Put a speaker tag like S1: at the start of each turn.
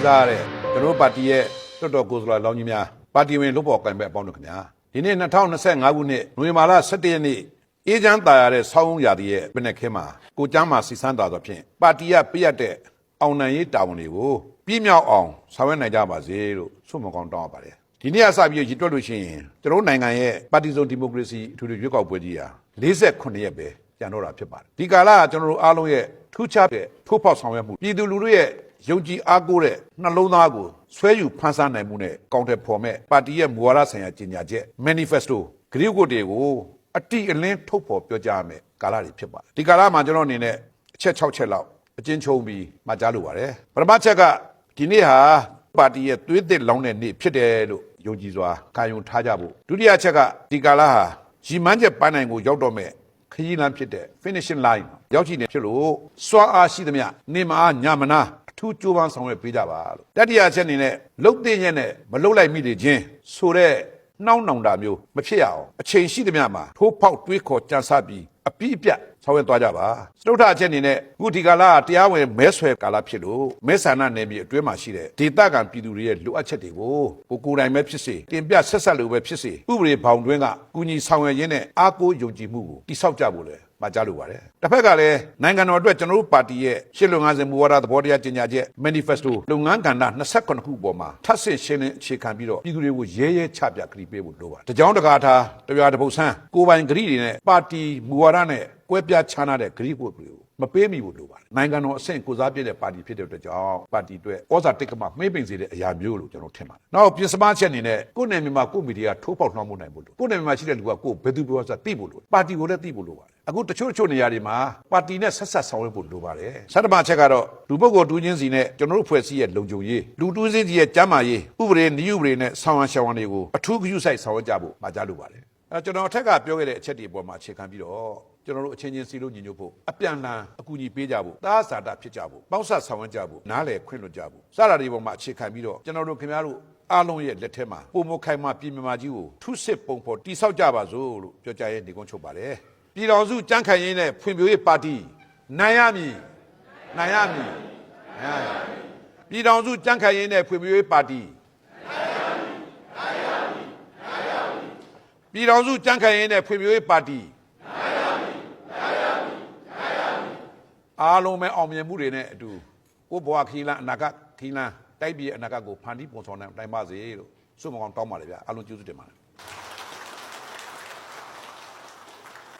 S1: လေးစားရတဲ့ကျွန်တော်တို့ပါတီရဲ့လွှတ်တော်ကိုယ်စားလှယ်လောင်းကြီးများပါတီဝင်လွှတ်ပေါ်ကံပဲအပေါင်းတို့ခင်ဗျာဒီနေ့2025ခုနှစ်နိုဝင်ဘာလ17ရက်နေ့အေးချမ်းတာရတဲ့ဆောင်းရာသီရဲ့ပြည့်နေခင်းမှာကိုကျမ်းမာစီစန်းတာသောဖြင့်ပါတီကပြည့်ရတဲ့အောင်နိုင်ရေးတာဝန်တွေကိုပြည့်မြောက်အောင်ဆောင်ရွက်နိုင်ကြပါစေလို့ဆုမကောင်းတောင်းရပါတယ်ဒီနေ့အစပြီးရည်တွက်လို့ရှိရင်ကျွန်တော်တို့နိုင်ငံရဲ့ပါတီစုံဒီမိုကရေစီအထူးထူးရွေးကောက်ပွဲကြီးဟာ48ရက်ပဲကျန်တော့တာဖြစ်ပါတယ်ဒီကာလကကျွန်တော်တို့အားလုံးရဲ့ထူးခြားတဲ့ထိုးဖောက်ဆောင်ရွက်မှုပြည်သူလူထုရဲ့ ယုံကြည်အားကိုးတဲ့နှလုံးသားကိုဆွဲယူဖန်ဆန်းနိုင်မှုနဲ့ကောင်တယ်ဖော်မဲ့ပါတီရဲ့မူဝါဒဆိုင်ရာကြေညာချက် manifesto ဂရုကိုတွေကိုအတိအလင်းထုတ်ဖော်ပြောကြားမယ်ကာလတွေဖြစ်ပါတယ်ဒီကာလမှာကျွန်တော်အနေနဲ့အချက်6ချက်လောက်အကျဉ်းချုံပြီးမှကြားလိုပါတယ်ပထမချက်ကဒီနေ့ဟာပါတီရဲ့သွေးသစ်လောင်းတဲ့နေ့ဖြစ်တယ်လို့ယုံကြည်စွာကာယုံထားကြဖို့ဒုတိယချက်ကဒီကာလဟာရီမန်းချက်ပန်းနိုင်ကိုရောက်တော့မဲ့ခရီးလမ်းဖြစ်တဲ့ finishing line ရောက်ချင်နေဖြစ်လို့စွမ်းအားရှိသမျှနေမအားညမနာအ ထူးကြိုးပမ်းဆောင်ရွက်ပေးကြပါလို့တတိယချက်အနေနဲ့လုတ်တဲ့ရက်နဲ့မလုတ်လိုက်မိတွေချင်းဆိုတဲ့နှောင်းနှောင်တာမျိုးမဖြစ်ရအောင်အချိန်ရှိသမျှမှာထိုးဖောက်တွေးခေါ်ကြံစပြီးအပြည့်အပြတ်ဆောင်ရွက်သွားကြပါစတုထအချက်အနေနဲ့အခုဒီကာလကတရားဝင်မဲဆွယ်ကာလဖြစ်လို့မဲဆန္ဒနယ်မြေအတွင်းမှာရှိတဲ့ဒေသခံပြည်သူတွေရဲ့လိုအပ်ချက်တွေကိုကိုကိုယ်တိုင်ပဲဖြစ်စေတင်ပြဆက်ဆက်လို့ပဲဖြစ်စေဥပဒေဘောင်တွင်းကကုညီဆောင်ရွက်ရင်းနဲ့အားကိုးယုံကြည်မှုကိုတိဆောက်ကြဖို့လေ မှာကြားလိုပါတယ်တစ်ဖက်ကလည်းနိုင်ငံတော်အတွက်ကျွန်တော်တို့ပါတီရဲ့ရှစ်လုံငန်းစဉ်မူဝါဒသဘောတရားကြေညာချက် manifesto လုပ်ငန်းကဏ္ဍ28ခုပေါ်မှာထပ်ဆင့်ရှင်းလင်းအခြေခံပြီးတော့ပြည်သူတွေကိုရဲရဲချပြကတိပေးဖို့လိုပါတယ်တကြောင်တကာထားတပြားတစ်ပုတ်ဆန်းကိုယ်ပိုင်ဂရိတွေနဲ့ပါတီမူဝါဒနဲ့ကွဲပြားခြားနာတဲ့ဂရိကိုတွေကို မပေးမိဘူးလို့ပါတယ်နိုင်ငံတော်အဆင့်ကိုစားပြည့်တဲ့ပါတီဖြစ်တဲ့အတွက်ကြောင့်ပါတီအတွက်ဩဇာတိတ်ကမှမှိမ့်ပိန်စေတဲ့အရာမျိုးလို့ကျွန်တော်ထင်ပါတယ်။နောက်ပြင်စမချက်အနေနဲ့ကိုယ်နယ်မြေမှာကိုယ်မီဒီယာထိုးပေါက်နှောင်းမှုနိုင်ဖို့လို့ကိုယ်နယ်မြေမှာရှိတဲ့လူကကိုယ်ဘယ်သူဘယ်ဝါဆိုသိဖို့လို့ပါတီကိုလည်းသိဖို့လို့ပါတယ်။အခုတချို့တချို့နေရာတွေမှာပါတီနဲ့ဆက်ဆက်ဆောင်ရွက်ဖို့လိုပါတယ်။ဆတ်တမချက်ကတော့လူပုဂ္ဂိုလ်တူးချင်းစီနဲ့ကျွန်တော်တို့ဖွဲ့စည်းရဲ့လုံခြုံရေးလူတူးချင်းစီရဲ့ကျမ်းမာရေးဥပဒေနည်းဥပဒေနဲ့ဆောင်ရန်ရှောင်ရန်တွေကိုအထူးဂရုစိုက်ဆောင်ရွက်ကြဖို့မှာကြားလိုပါတယ်။အဲကျွန်တော်အထက်ကပြောခဲ့တဲ့အချက်တွေအပေါ်မှာအခြေခံပြီးတော့ ကျွန်တော်တို့အချင်းချင်းစီလို့ညီညွတ်ဖို့အပြန်အလှန်အကူအညီပေးကြဖို့သားစာတာဖြစ်ကြဖို့ပေါင်းဆက်ဆောင်ရွက်ကြဖို့နားလည်ခွင့်လွှတ်ကြဖို့စတာတွေပေါ်မှာအခြေခံပြီးတော့ကျွန်တော်တို့ခင်ဗျားတို့အားလုံးရဲ့လက်ထက်မှာပုံမခိုင်မှပြည်မြမာကြီးကိုထုစစ်ပုံဖော်တိဆောက်ကြပါစို့လို့ပြောကြရဲနေကုန်းချုပ်ပါတယ်ပြည်တော်စုကြမ်းခိုင်ရင်းနဲ့ဖွံ့ဖြိုးရေးပါတီနိုင်ရမည်နိုင်ရမည်နိုင်ရမည်ပြည်တော်စုကြမ်းခိုင်ရင်းနဲ့ဖွံ့ဖြိုးရေးပါတီပြည်တော်စုကြမ်းခိုင်ရင်းနဲ့ဖွံ့ဖြိုးရေးပါတီ အားလုံးပဲအောင်မြင်မှုတွေနဲ့အတူကိုယ့်ဘဝခီးလန်းအနာဂတ်ခီးလန်းတိုက်ပြည်ရဲ့အနာဂတ်ကိုဖန်တီးပုံဆောင်နိုင်တိုင်ပါစေလို့ဆုမကောင်းတောင်းပါလေဗျာအားလုံးကျေးဇူးတင်ပါတယ်